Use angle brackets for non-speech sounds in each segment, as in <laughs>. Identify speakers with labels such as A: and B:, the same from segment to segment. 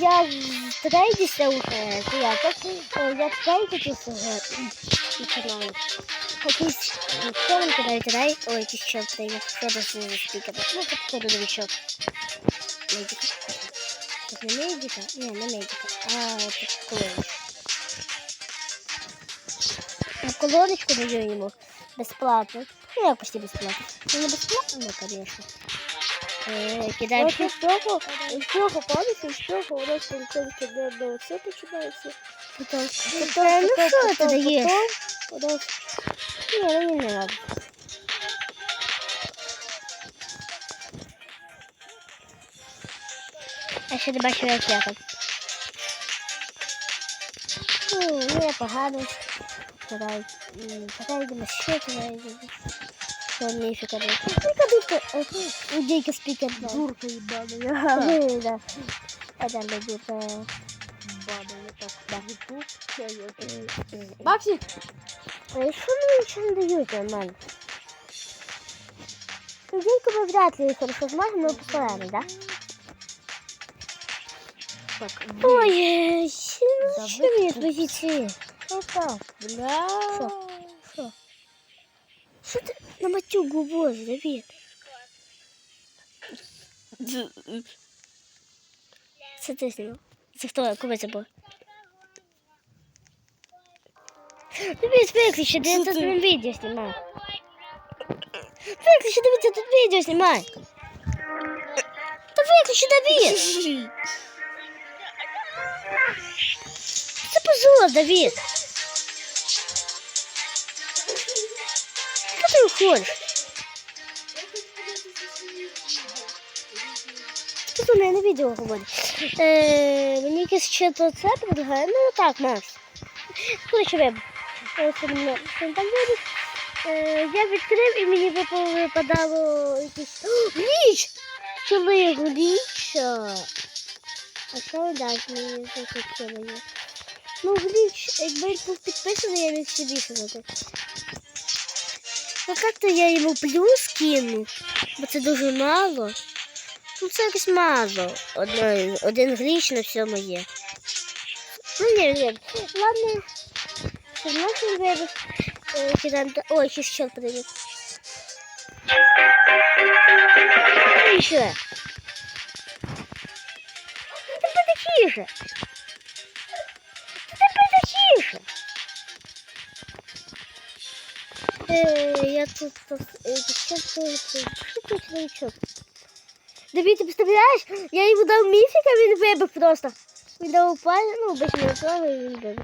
A: я трейдюся то я так, я трейдюся вже і канал. Якийсь фон кидає трей, ой, якийсь трейдер, що це за спікер. Ну, це походу новичок. Медика. Тут не медика? Ні, не медика. А, тут колоночку. На колоночку даю йому безплатно. Ну, як почти безплатно. Ну, не безплатно, ну. Е, кидаємо
B: Ось з цього, з цього пам'ятаю, з цього у нас поліцейське де до це починається.
A: Потом,
B: Потім,
A: Е, ну
B: потім,
A: що ти
B: потім,
A: даєш?
B: потім,
A: Ні, ну мені не надо. Я ще не бачу, як я там. Ну, не погано. Давай, перейдемо ще. Що міфіка буде? Міфіка буде. Дійка спікер. да.
B: дурка їбана.
A: Е, <laughs> Да. А далі буде.
B: Баба, я так багу тут. Це я так.
A: е, е.
B: Максик!
A: А що мені нічого не дають нормально? Дійку ми вряд ли хорошо зможемо, но постараемся, да?
B: Так,
A: Ой, ну
B: Да
A: що мені
B: ви-
A: твої ці? Що так?
B: бля.
A: Що? Що? Що ти на матюгу боже, Давід? Це ти знімав? Це хто? Кого це був? Давид, виключи, я
B: Що
A: тут
B: ти?
A: відео знімаю. Виключи, Давид, я тут відео знімаю. Та виключи, Давид! Це позор, Давид! Що ти уходиш? Тут у мене відео говорить. Е, мені якесь ще то це предлагає. Ну так, Макс. Коротше, веб. Е. Е, я відкрив і мені випадало якісь. О, Гліч! Чоли гліча. А що далі мені захотіли? Ну, гліч, якби був підписаний, я міг ще більше дати. Ну как-то я йому плюс кину, бо це дуже мало. Ну це якось мало. Одно, один гліч на все моє. Ну ні, ні. Ладно. Що вибір. Е, Ой, ще що привіт. І ще. Тепер Е, я тут е? Давид, ти представляєш? Я йому дав міфіка, він вибив просто. Він дав паль, ну, і він вибив.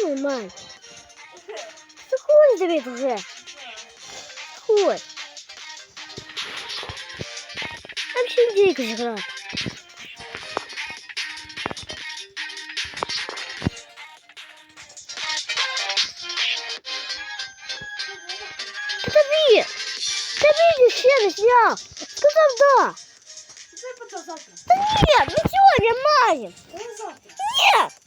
A: Давид, давай нормально. Ти ходь, Давид, вже. Ходь. Там ще дійка зіграти. Та Давид! Давид ще не зняв! Сказав да!
B: Це потім завтра.
A: Та ні, ми сьогодні маємо!
B: Це завтра.
A: Ні!